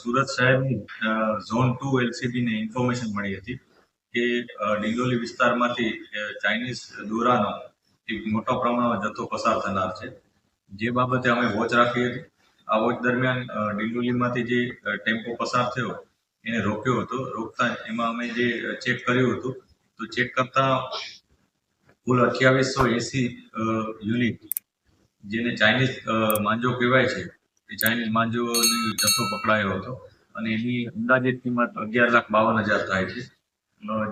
સુરત શહેરની zone two એલસીબીને information મળી હતી કે ડિંડોલી વિસ્તારમાંથી ચાઇનીઝ દોરાનો એક મોટા પ્રમાણમાં જથ્થો પસાર થનાર છે. જે બાબતે અમે વોચ રાખી હતી. આ વોચ દરમિયાન ડિંડોલીમાંથી જે ટેમ્પો પસાર થયો, એને રોક્યો હતો. રોકતા એમાં અમે જે ચેક કર્યું હતું, તો ચેક કરતા કુલ અઠ્યાવીસો એસી યુનિટ, જેને ચાઇનીઝ માંજો કહેવાય છે ચાઇનીઝ માંજુઓની જથ્થો પકડાયો હતો અને એની અંદાજિત કિંમત અગિયાર લાખ બાવન હજાર થાય છે.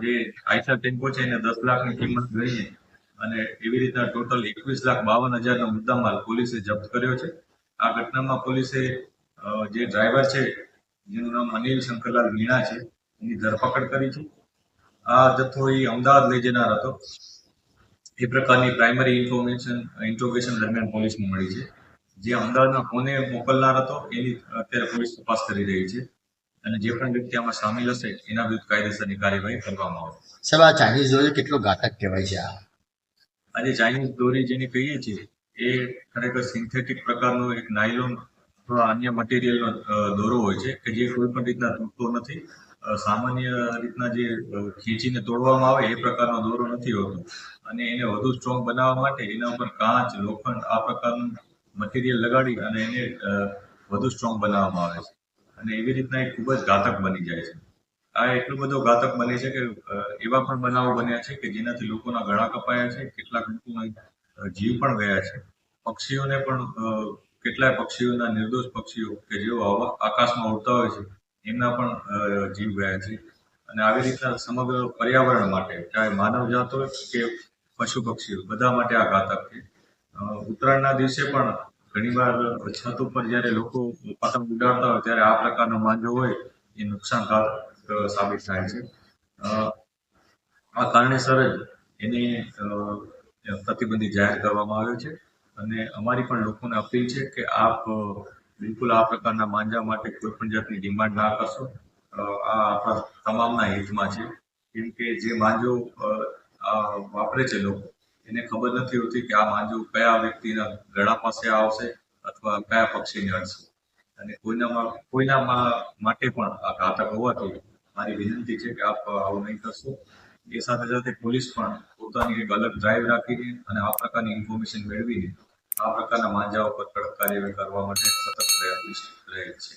જે આઈસર ટેમ્પો છે એને દસ લાખની કિંમત ગણીએ અને એવી રીતના ટોટલ એકવીસ લાખ બાવન હજારનો મુદ્દામાલ પોલીસે જપ્ત કર્યો છે. આ ઘટનામાં પોલીસે જે ડ્રાઈવર છે, જેનું નામ અનિલ શંકરલાલ મીણા છે, એની ધરપકડ કરી છે. આ જથ્થો એ અમદાવાદ લઈ જનાર હતો. એ પ્રકારની પ્રાઇમરી ઇન્ફોર્મેશન, ઇન્ટ્રોગેશન દરમિયાન પોલીસને મળી છે. જે અમદાવાદમાં કોને મોકલનાર હતો એની અત્યારે પોલીસ તપાસ કરી રહી છે. અને જે પણ વ્યક્તિ આમાં સામેલ હશે એના વિરુદ્ધ કાયદેસરની કાર્યવાહી કરવામાં આવશે. સાહેબ આ ચાઇનીઝ દોરી કેટલો ઘાતક કહેવાય છે આ? આજે ચાઇનીઝ દોરી જેને કહીએ છીએ એ ખરેખર સિન્થેટિક પ્રકારનો એક નાયલોન અથવા અન્ય મટીરિયલનો દોરો હોય છે કે જે કોઈ પણ રીતના તૂટતો નથી. સામાન્ય રીતના જે ખેંચીને તોડવામાં આવે એ પ્રકારનો દોરો નથી હોતો. અને એને વધુ સ્ટ્રોંગ બનાવવા માટે એના ઉપર કાચ લોખંડ આ પ્રકારનું મટીરિયલ લગાડી અને એને વધુ સ્ટ્રોંગ બનાવવામાં આવે છે. અને એવી રીતના એ ખૂબ જ ઘાતક બની જાય છે. આ એટલો બધો ઘાતક બને છે કે એવા પણ બનાવો બન્યા છે કે જેનાથી લોકોના ગળા કપાયા છે, કેટલાક લોકોના જીવ પણ ગયા છે. પક્ષીઓને પણ કેટલાય પક્ષીઓના નિર્દોષ પક્ષીઓ કે જેઓ આકાશમાં ઉડતા હોય છે, એમના પણ જીવ ગયા છે. અને આવી રીતના સમગ્ર પર્યાવરણ માટે, ચાહે માનવ જાત હોય કે પશુ પક્ષીઓ, બધા માટે આ ઘાતક છે. ઉત્તરાયણના દિવસે પણ ઘણીવાર છત ઉપર જ્યારે લોકો પતંગ ઉડાડતા હોય ત્યારે આ પ્રકારનો માંજો હોય એ નુકસાનકારક સાબિત થાય છે. આ કારણેસર જ એને પ્રતિબંધિત જાહેર કરવામાં આવ્યો છે અને અમારી પણ લોકોને અપીલ છે કે આપ બિલકુલ આ પ્રકારના માંજા માટે કોઈ પણ જાતની ડિમાન્ડ ના કરશો. આ આપણા તમામના હિતમાં છે. કેમ કે જે માંજો વાપરે છે લોકો એને ખબર નથી હોતી કે આ માંજુ કયા વ્યક્તિના ગળા પાસે આવશે અથવા કયા પક્ષીને અડશે અને કોઈનામાં કોઈનામાં માટે પણ આ ઘાતક હોવાથી મારી વિનંતી છે કે આપ આવું નહીં કરશો. એ સાથે સાથે પોલીસ પણ પોતાની એક અલગ ડ્રાઈવ રાખીને અને આ પ્રકારની ઇન્ફોર્મેશન મેળવીને આ પ્રકારના માંજાઓ પર કડક કાર્યવાહી કરવા માટે સતત પ્રયત્નશીલ રહે છે.